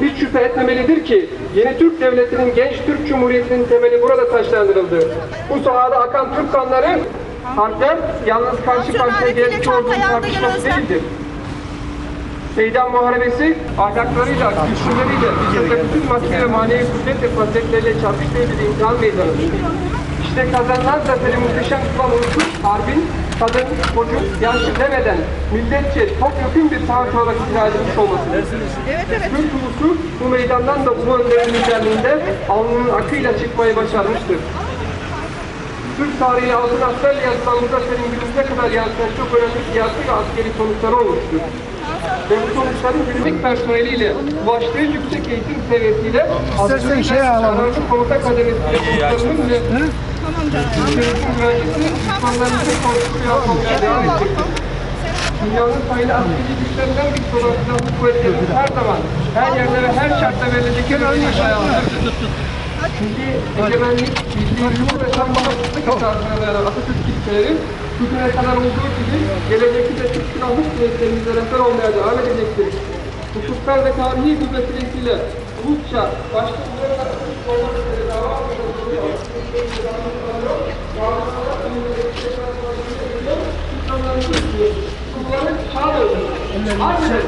bilinmelidir ki yeni Türk Devleti'nin genç Türk Cumhuriyeti'nin temeli burada taşlandırıldı. Bu sahada akan Türk kanları harpler yalnız karşı karşıya gelen iki ordunun tartışması değildir. Meydan muharebesi ahlaklarıyla, kültürleriyle, ülkede bütün maddi ve manevi kudret ve faziletleriyle çarpıştığı bir imtihan meydanıdır. İşte kazanılan zaferi muhteşem kılan unsur, harbin, kadın, çocuk, yaşlı demeden milletçe topyekun bir savaş olarak icra edilmiş olmasıdır. Türk ulusu bu meydandan da bu önlerin liderliğinde alnının akıyla çıkmayı başarmıştır. Türk tarihi altın askerle yazılan bu zaferin günümüze kadar yansıyan çok önemli siyasi ve askeri sonuçları olmuştur. Ve bu sonuçların günlük personeliyle ulaştığı yüksek eğitim seviyesiyle İstersen şey alalım. Komuta komutanının ve devam edecektir. Dünyanın sayılı askeri güçlerinden bir olan silahlı kuvvetlerimiz her zaman, her yerde ve her şartta verilecek bir aşağıya Çünkü egemenlik, bildiği yolu ve tam bağımsızlık esasına dayanan Atatürk ilkeleri bugüne kadar olduğu gibi gelecekte de Türk silahlı kuvvetlerimize rehber olmaya devam edecektir. Hukuklar ve tarihi bu vesilesiyle başta uluslararası olmak üzere dava Bunların. Ancak